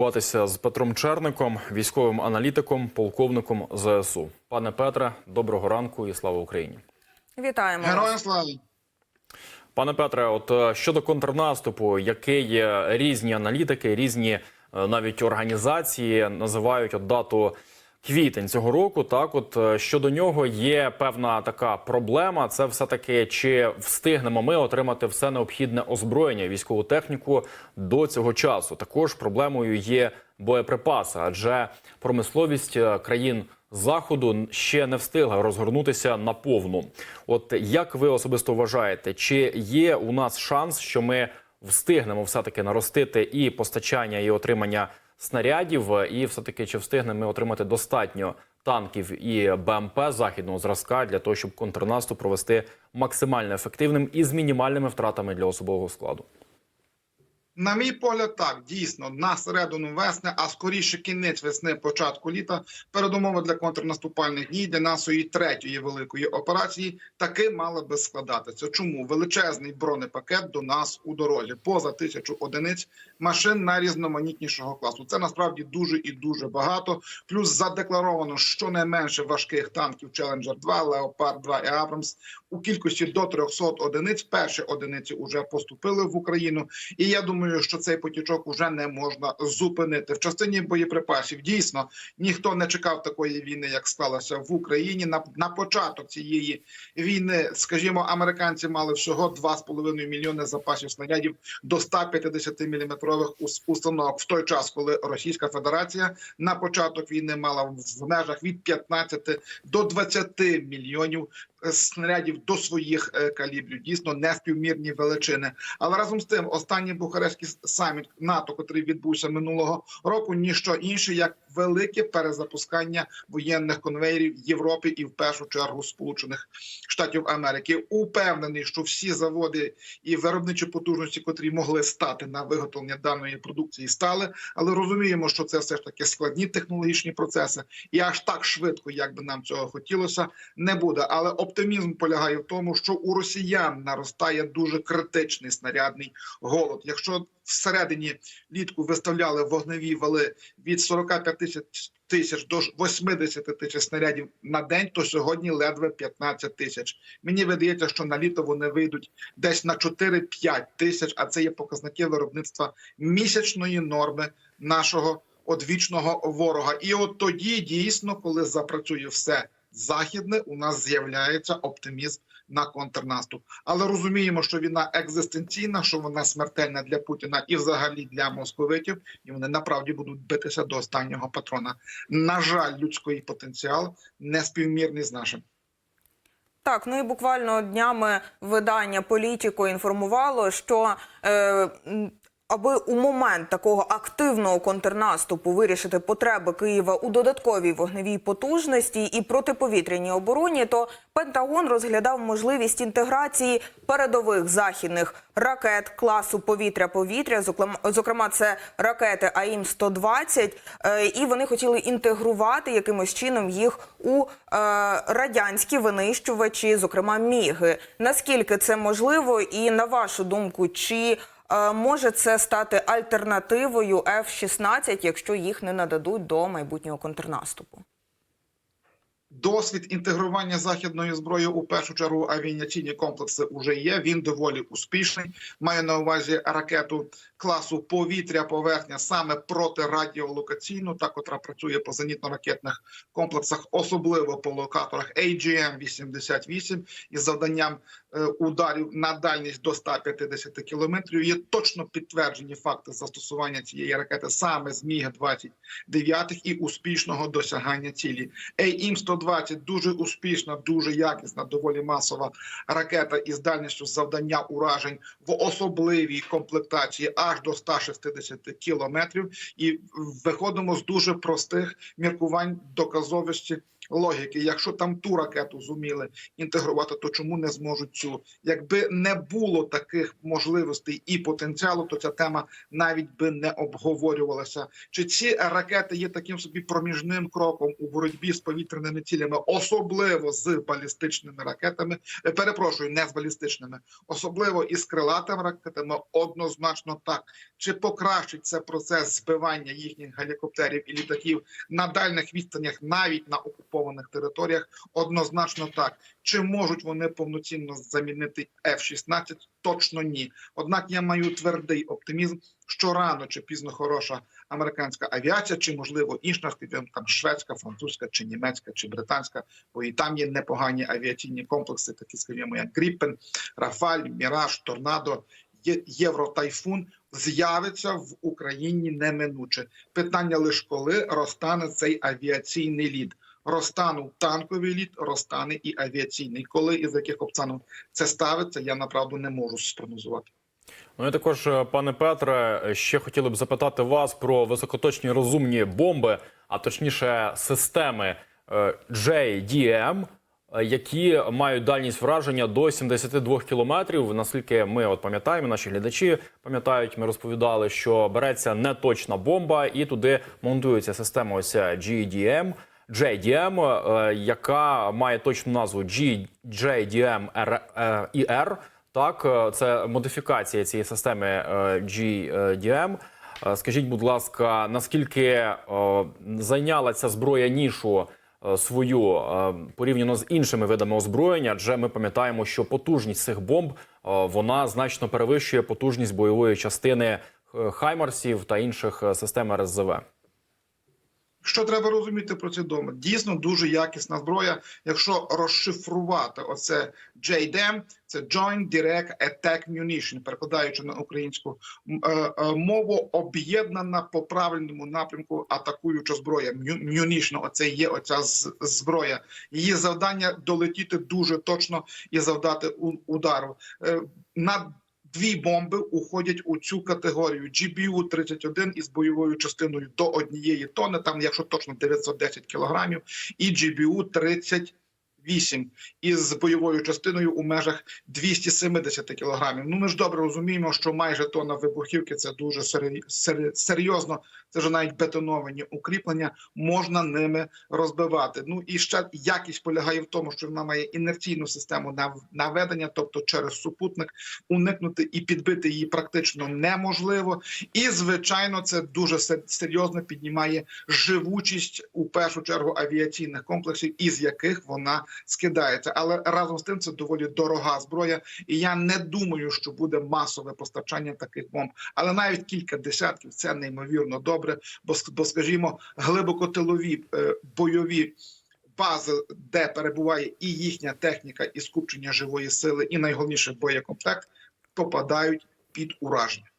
Спілкуватися з Петром Черником, військовим аналітиком, полковником ЗСУ. Пане Петре, доброго ранку і слава Україні. Вітаємо. Героям слава! Пане Петре, от е, щодо контрнаступу, який є різні аналітики, різні е, навіть організації називають от дату квітень цього року. Так, от е, щодо нього є певна така проблема. Це все таки чи встигнемо ми отримати все необхідне озброєння, військову техніку до цього часу. Також проблемою є боєприпаси, адже промисловість е, країн. Заходу ще не встигла розгорнутися наповну. От як ви особисто вважаєте, чи є у нас шанс, що ми встигнемо все таки наростити і постачання, і отримання снарядів, і все таки чи встигнемо ми отримати достатньо танків і БМП західного зразка для того, щоб контрнаступ провести максимально ефективним і з мінімальними втратами для особового складу? На мій погляд, так дійсно на середину весни, а скоріше кінець весни, початку літа, передумови для контрнаступальних дій для нашої третьої великої операції таки мали би складатися. Чому величезний бронепакет до нас у дорозі поза тисячу одиниць машин найрізноманітнішого класу? Це насправді дуже і дуже багато. Плюс задекларовано щонайменше важких танків Challenger 2, Leopard 2 і Abrams у кількості до 300 одиниць. Перші одиниці вже поступили в Україну, і я думаю, що цей потічок уже не можна зупинити в частині боєприпасів. Дійсно, ніхто не чекав такої війни, як склалася в Україні. На, на початок цієї війни, скажімо, американці мали всього 2,5 мільйони запасів снарядів до 150 міліметрових установок в той час, коли Російська Федерація на початок війни мала в межах від 15 до 20 мільйонів снарядів до своїх е, калібрів. Дійсно неспівмірні величини. Але разом з тим, останній Бухарестський саміт НАТО, який відбувся минулого року, ніщо інше як велике перезапускання воєнних конвейерів Європи і в першу чергу Сполучених Штатів Америки. Упевнений, що всі заводи і виробничі потужності, котрі могли стати на виготовлення даної продукції, стали, але розуміємо, що це все ж таки складні технологічні процеси, і аж так швидко, як би нам цього хотілося, не буде. Але оптимізм полягає в тому, що у росіян наростає дуже критичний снарядний голод. Якщо всередині літку виставляли вогневі вали від 45 тисяч тисяч до 80 тисяч снарядів на день, то сьогодні ледве 15 тисяч. Мені видається, що на літо вони вийдуть десь на 4-5 тисяч, а це є показники виробництва місячної норми нашого одвічного ворога. І от тоді дійсно, коли запрацює все західне, у нас з'являється оптимізм на контрнаступ. Але розуміємо, що війна екзистенційна, що вона смертельна для Путіна і взагалі для московитів, і вони направді будуть битися до останнього патрона. На жаль, людський потенціал не співмірний з нашим. Так, ну і буквально днями видання Політіко інформувало, що е, аби у момент такого активного контрнаступу вирішити потреби Києва у додатковій вогневій потужності і протиповітряній обороні, то Пентагон розглядав можливість інтеграції передових західних ракет класу повітря-повітря. Зокрема, це ракети АІМ 120 е, і вони хотіли інтегрувати якимось чином їх у е, радянські винищувачі, зокрема міги. Наскільки це можливо, і на вашу думку, чи може це стати альтернативою F-16, якщо їх не нададуть до майбутнього контрнаступу? Досвід інтегрування західної зброї у першу чергу авіаційні комплекси вже є. Він доволі успішний. Має на увазі ракету класу повітря-поверхня саме протирадіолокаційну, та котра працює по зенітно-ракетних комплексах, особливо по локаторах AGM-88 із завданням е, ударів на дальність до 150 кілометрів. Є точно підтверджені факти застосування цієї ракети саме з міг 29 і успішного досягання цілі. AIM 120 дуже успішна, дуже якісна, доволі масова ракета із дальністю завдання уражень в особливій комплектації аж до 160 кілометрів. І виходимо з дуже простих міркувань доказовості логіки. Якщо там ту ракету зуміли інтегрувати, то чому не зможуть цю? Якби не було таких можливостей і потенціалу, то ця тема навіть би не обговорювалася. Чи ці ракети є таким собі проміжним кроком у боротьбі з повітряними цілями, особливо з балістичними ракетами? Е, Перепрошую, не з балістичними, особливо із крилатими ракетами, однозначно так. Чи покращить це процес збивання їхніх гелікоптерів і літаків на дальних відстанях, навіть на окупованих територіях? Однозначно так. Чи можуть вони повноцінно замінити F-16? Точно ні. Однак я маю твердий оптимізм, що рано чи пізно хороша американська авіація, чи можливо інша скажімо, там шведська, французька, чи німецька, чи британська, бо і там є непогані авіаційні комплекси, такі скажімо, як Гріппен, Рафаль, Міраж, Торнадо, Євротайфун з'явиться в Україні неминуче. Питання лише коли розтане цей авіаційний лід. Розтанув танковий лід, розтане і авіаційний. Коли і з яких обставин це ставиться, я направду не можу спрогнозувати. Ну і також, е, пане Петре, ще хотіли б запитати вас про високоточні розумні бомби, а точніше системи е, JDM, е, які мають дальність враження до 72 кілометрів. Наскільки ми от пам'ятаємо, наші глядачі пам'ятають, ми розповідали, що береться неточна бомба, і туди монтується система ось GDM. JDM, е, яка має точну назву GJDM-IR. Так, е, це модифікація цієї системи е, GDM. Е, Скажіть, будь ласка, наскільки е, зайняла ця зброя нішу е, свою е, порівняно з іншими видами озброєння? Адже ми пам'ятаємо, що потужність цих бомб е, вона значно перевищує потужність бойової частини е, Хаймарсів та інших е, систем РСЗВ. Що треба розуміти про ці доми? Дійсно дуже якісна зброя. Якщо розшифрувати оце JDM, це Joint Direct Attack Munition, перекладаючи на українську е, е, мову, об'єднана по правильному напрямку атакуюча зброя. Munition, оце є оця зброя. Її завдання долетіти дуже точно і завдати удару. Е, На Дві бомби уходять у цю категорію GBU 31 із бойовою частиною до однієї тони, там, якщо точно 910 кілограмів, і GBU 38 із бойовою частиною у межах 270 кілограмів. Ну ми ж добре розуміємо, що майже тонна вибухівки це дуже серйозно. Це вже навіть бетоновані укріплення можна ними розбивати. Ну і ще якість полягає в тому, що вона має інерційну систему нав- наведення, тобто через супутник уникнути і підбити її практично неможливо. І звичайно, це дуже серйозно піднімає живучість у першу чергу авіаційних комплексів, із яких вона скидається. Але разом з тим це доволі дорога зброя, і я не думаю, що буде масове постачання таких бомб. Але навіть кілька десятків це неймовірно добре. Бо, бо скажімо, глибокотилові е, бойові. Бази, де перебуває і їхня техніка, і скупчення живої сили, і найголовніше боєкомплект, попадають під ураження.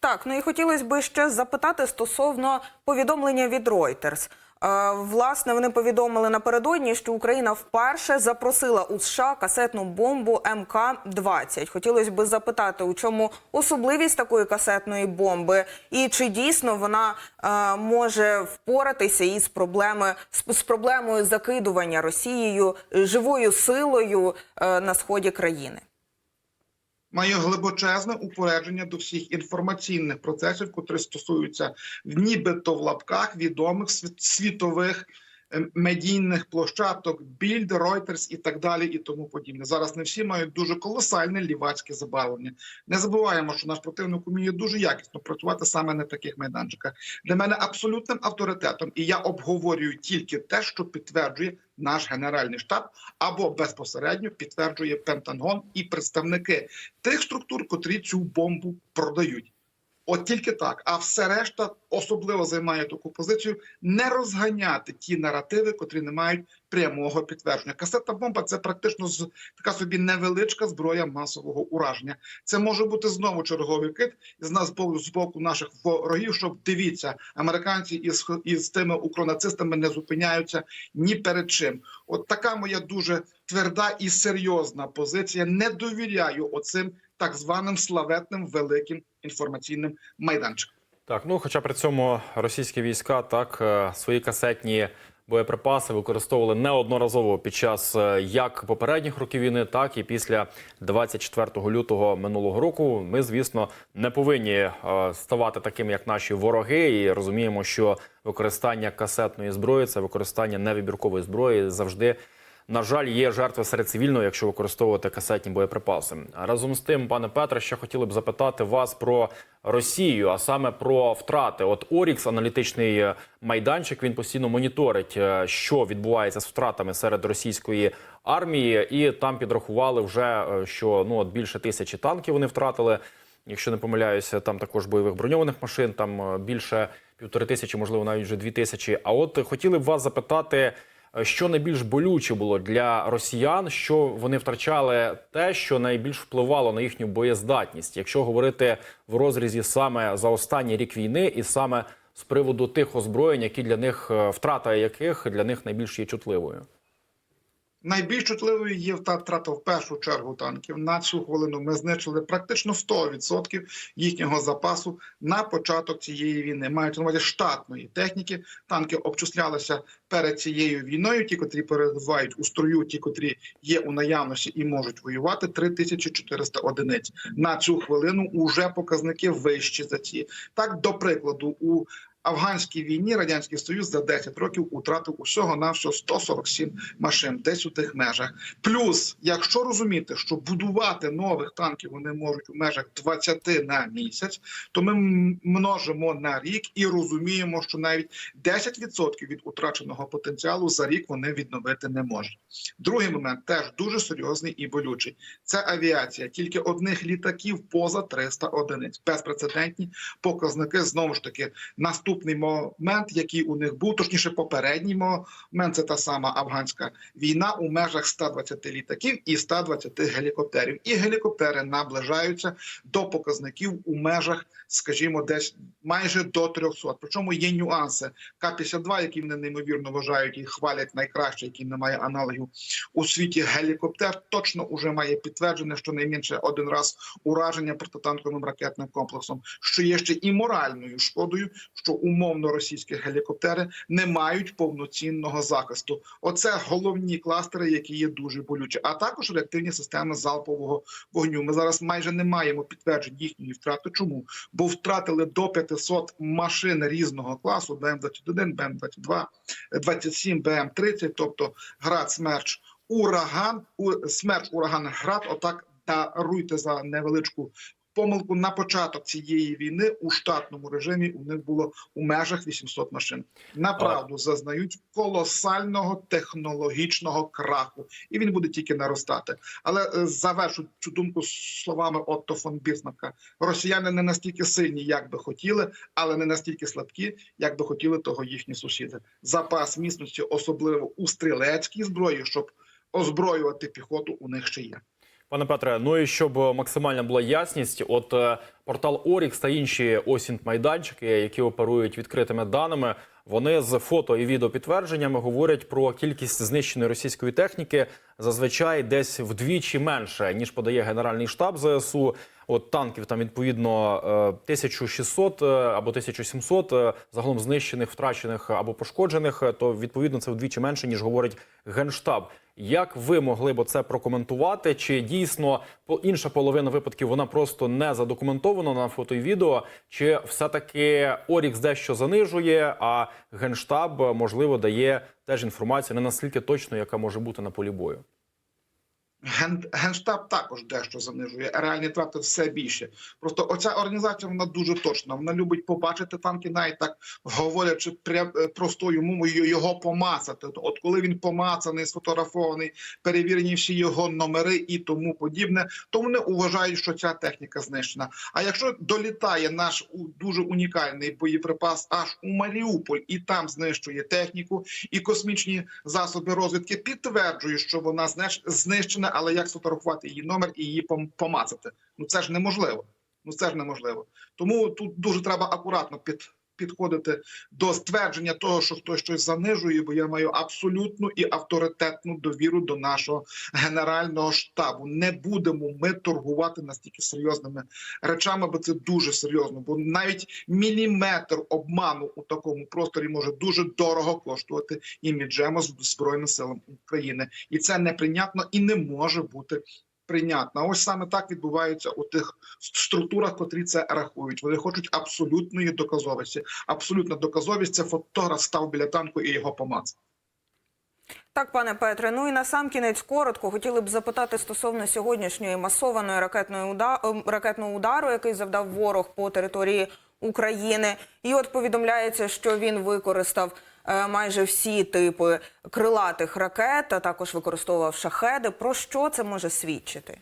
Так, ну і хотілося б ще запитати стосовно повідомлення від Reuters. Е, Власне, вони повідомили напередодні, що Україна вперше запросила у США касетну бомбу МК-20. Хотілося б запитати, у чому особливість такої касетної бомби, і чи дійсно вона е, може впоратися із проблеми з, з проблемою закидування Росією живою силою е, на сході країни. Має глибочезне упередження до всіх інформаційних процесів, котрі стосуються нібито в лапках відомих світових медійних площадок, Bild, Reuters і так далі, і тому подібне. Зараз не всі мають дуже колосальне лівацьке забарвлення. Не забуваємо, що наш противник уміє дуже якісно працювати саме на таких майданчиках. Для мене абсолютним авторитетом, і я обговорюю тільки те, що підтверджує наш генеральний штаб, або безпосередньо підтверджує Пентагон і представники тих структур, котрі цю бомбу продають. От тільки так. А все решта особливо займає таку позицію не розганяти ті наративи, котрі не мають прямого підтвердження. Касетна бомба це практично з така собі невеличка зброя масового ураження. Це може бути знову черговий кит з нас з боку- наших ворогів. Щоб дивіться, американці із із тими укронацистами не зупиняються ні перед чим. От така моя дуже тверда і серйозна позиція. Не довіряю оцим так званим славетним великим інформаційним майданчикам. Так, ну хоча при цьому російські війська так е, свої касетні боєприпаси використовували неодноразово під час е, як попередніх років війни, так і після 24 лютого минулого року. Ми, звісно, не повинні е, ставати такими, як наші вороги, і розуміємо, що використання касетної зброї це використання невибіркової зброї завжди. На жаль, є жертви серед цивільного, якщо використовувати касетні боєприпаси. Разом з тим, пане Петре, ще хотіли б запитати вас про Росію, а саме про втрати. От Орікс, аналітичний е, майданчик, він постійно моніторить, е, що відбувається з втратами серед російської армії, і там підрахували вже, е, що ну от більше тисячі танків вони втратили. Якщо не помиляюся, там також бойових броньованих машин, там більше півтори тисячі, можливо, навіть вже дві тисячі. А от хотіли б вас запитати. Е, Що найбільш болюче було для росіян, що вони втрачали те, що найбільш впливало на їхню боєздатність, якщо говорити в розрізі саме за останній рік війни, і саме з приводу тих озброєнь, які для них е, втрата яких для них найбільш є чутливою. Найбільш чутливою є та втрата в першу чергу танків. На цю хвилину ми знищили практично 100% їхнього запасу на початок цієї війни. Мають на увазі штатної техніки. Танки обчислялися перед цією війною. Ті, котрі перебувають у строю, ті, котрі є у наявності і можуть воювати. 3400 одиниць. На цю хвилину уже показники вищі за ці. Так, до прикладу, у афганській війні радянський союз за 10 років утратив усього на всього 147 машин, десь у тих межах. Плюс, якщо розуміти, що будувати нових танків вони можуть у межах 20 на місяць, то ми множимо на рік і розуміємо, що навіть 10% від утраченого потенціалу за рік вони відновити не можуть. Другий момент теж дуже серйозний і болючий. Це авіація. Тільки одних літаків поза 300 одиниць. Безпрецедентні показники знову ж таки наступний момент, який у них був, точніше, попередній момент це та сама афганська війна у межах 120 літаків і 120 гелікоптерів. І гелікоптери наближаються до показників у межах, скажімо, десь майже до 300. Причому є нюанси. К-52, які вони неймовірно вважають і хвалять найкраще, який не має аналогів у світі. Гелікоптер точно уже має підтверджене, що найменше один раз ураження протитанковим ракетним комплексом, що є ще і моральною шкодою, що умовно російські гелікоптери не мають повноцінного захисту. Оце головні кластери, які є дуже болючі, а також реактивні системи залпового вогню. Ми зараз майже не маємо підтверджень їхньої втрати. Чому? Бо втратили до 500 машин різного класу: БМ-21, БМ-22, 27, БМ-30, тобто град смерч. Ураган, у смерч, ураган, град. Отак даруйте за невеличку помилку. На початок цієї війни у штатному режимі у них було у межах 800 машин. Направду зазнають колосального технологічного краху, і він буде тільки наростати. Але е, завершу цю думку словами Отто фон Бісмарка. Росіяни не настільки сильні, як би хотіли, але не настільки слабкі, як би хотіли того їхні сусіди. Запас міцності, особливо у стрілецькій зброї, щоб озброювати піхоту, у них ще є. Пане Петре, ну і щоб максимальна була ясність, от е, портал Орікс та інші осінт майданчики, які оперують відкритими даними, вони з фото і відеопідтвердженнями говорять про кількість знищеної російської техніки зазвичай десь вдвічі менше ніж подає генеральний штаб ЗСУ. От танків там відповідно е, 1600 е, або 1700 е, загалом знищених, втрачених або пошкоджених. е, То відповідно це вдвічі менше ніж говорить генштаб. Як ви могли б це прокоментувати? Чи дійсно інша половина випадків вона просто не задокументована на фото і відео? Чи все-таки Орікс дещо занижує, а генштаб можливо дає теж інформацію не настільки точно, яка може бути на полі бою? Ген, генштаб також дещо занижує. Реальні втрати все більше. Просто оця організація вона дуже точна. Вона любить побачити танки, навіть так говорячи пря- е, простою мовою, його помацати. От коли він помацаний, сфотографований, перевірені всі його номери і тому подібне, то вони вважають, що ця техніка знищена. А якщо долітає наш дуже унікальний боєприпас аж у Маріуполь і там знищує техніку і космічні засоби розвідки, підтверджують, що вона знищ- але як сфотографувати її номер і її пом- помацати? Ну це ж неможливо. Ну це ж неможливо. Тому тут дуже треба акуратно під. Підходити до ствердження того, що хтось щось занижує, бо я маю абсолютну і авторитетну довіру до нашого генерального штабу. Не будемо ми торгувати настільки серйозними речами, бо це дуже серйозно. Бо навіть міліметр обману у такому просторі може дуже дорого коштувати іміджемо з збройним силам України, і це неприйнятно і не може бути. Прийнятно. Ось саме так відбувається у тих структурах, котрі це рахують. Вони хочуть абсолютної доказовості. Абсолютна доказовість це фотограф став біля танку і його помацав. Так, пане Петре. Ну і на сам кінець коротко хотіли б запитати стосовно сьогоднішньої масованої ракетної уда... ем, ракетного удару, який завдав ворог по території України. І от повідомляється, що він використав майже всі типи крилатих ракет, а також використовував шахеди. Про що це може свідчити?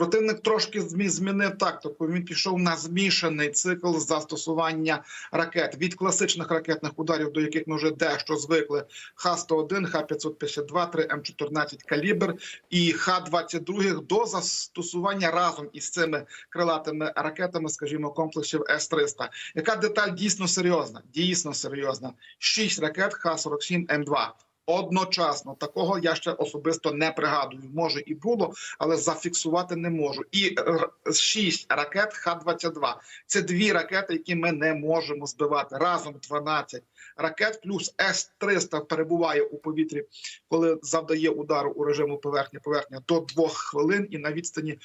Противник трошки змі- змінив тактику. Він пішов на змішаний цикл застосування ракет від класичних ракетних ударів, до яких ми вже дещо звикли. Х-101, Х-552, 3 М14 калібр і Х-22 до застосування разом із цими крилатими ракетами, скажімо, комплексів С-300. Яка деталь дійсно серйозна? Дійсно серйозна. Шість ракет Х-47 М2. Одночасно такого я ще особисто не пригадую. Може і було, але зафіксувати не можу. І шість ракет Х-22. Це дві ракети, які ми не можемо збивати. Разом 12 ракет, плюс С-300 перебуває у повітрі, коли завдає удару у режиму поверхня-поверхня до двох хвилин, і на відстані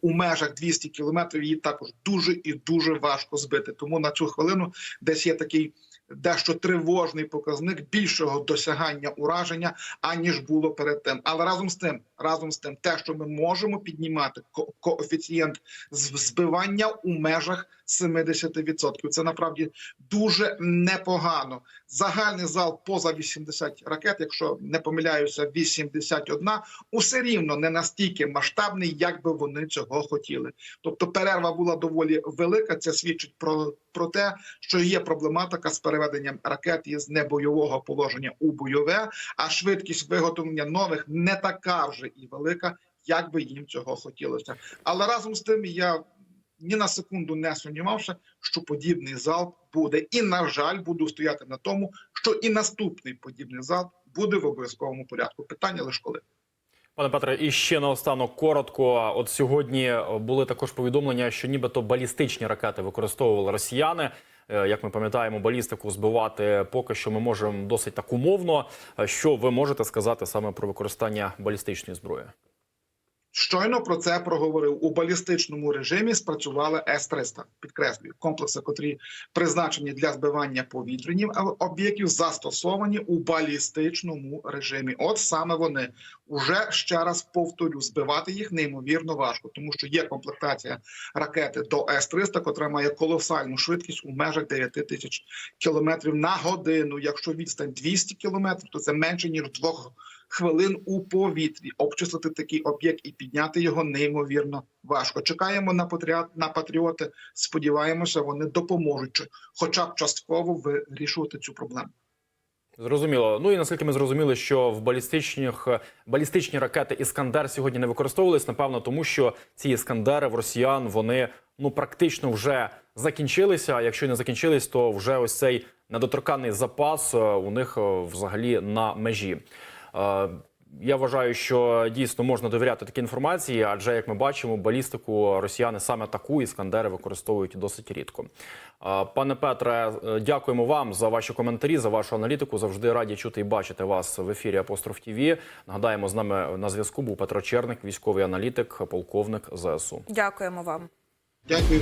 у межах 200 кілометрів її також дуже і дуже важко збити. Тому на цю хвилину десь є такий дещо тривожний показник більшого досягання ураження, аніж було перед тим. Але разом з тим, разом з тим, те, що ми можемо піднімати ко- коефіцієнт збивання у межах 70%. Це насправді дуже непогано. Загальний зал поза 80 ракет, якщо не помиляюся, 81, усе рівно не настільки масштабний, як би вони цього хотіли. Тобто перерва була доволі велика. Це свідчить про, про те, що є проблематика з переведенням ракет із небойового положення у бойове, а швидкість виготовлення нових не така вже і велика, як би їм цього хотілося. Але разом з тим я ні на секунду не сумнівався, що подібний залп буде, і на жаль, буду стояти на тому, що і наступний подібний залп буде в обов'язковому порядку. Питання лише коли. Пане Петре, і ще наостанок коротко. От сьогодні були також повідомлення, що нібито балістичні ракети використовували росіяни. Е, Як ми пам'ятаємо, балістику збивати поки що ми можемо досить так умовно. Е, Що ви можете сказати саме про використання балістичної зброї? Щойно про це проговорив у балістичному режимі. Спрацювали С-300, підкреслюю, комплекси, котрі призначені для збивання повітряних об'єктів, застосовані у балістичному режимі. От саме вони уже ще раз повторю, збивати їх неймовірно важко, тому що є комплектація ракети до С-300, котра має колосальну швидкість у межах 9 тисяч кілометрів на годину. Якщо відстань 200 кілометрів, то це менше ніж двох хвилин у повітрі. Обчислити такий об'єкт і підняти його неймовірно важко. Чекаємо на патріот, на патріоти. Сподіваємося, вони допоможуть, хоча б частково вирішувати цю проблему. Зрозуміло. Ну і наскільки ми зрозуміли, що в балістичних балістичні ракети Іскандер сьогодні не використовувались, напевно, тому що ці іскандери в росіян вони ну практично вже закінчилися. А якщо не закінчились, то вже ось цей недоторканий запас е, у них е, взагалі на межі. Е, Я вважаю, що дійсно можна довіряти такій інформації, адже як ми бачимо, балістику росіяни саме таку іскандери використовують досить рідко. Е, Пане Петре, е, дякуємо вам за ваші коментарі, за вашу аналітику. Завжди раді чути і бачити вас в ефірі Апостроф ТІВІ. Нагадаємо, з нами на зв'язку був Петро Черник, військовий аналітик, полковник ЗСУ. Дякуємо вам. Дякую.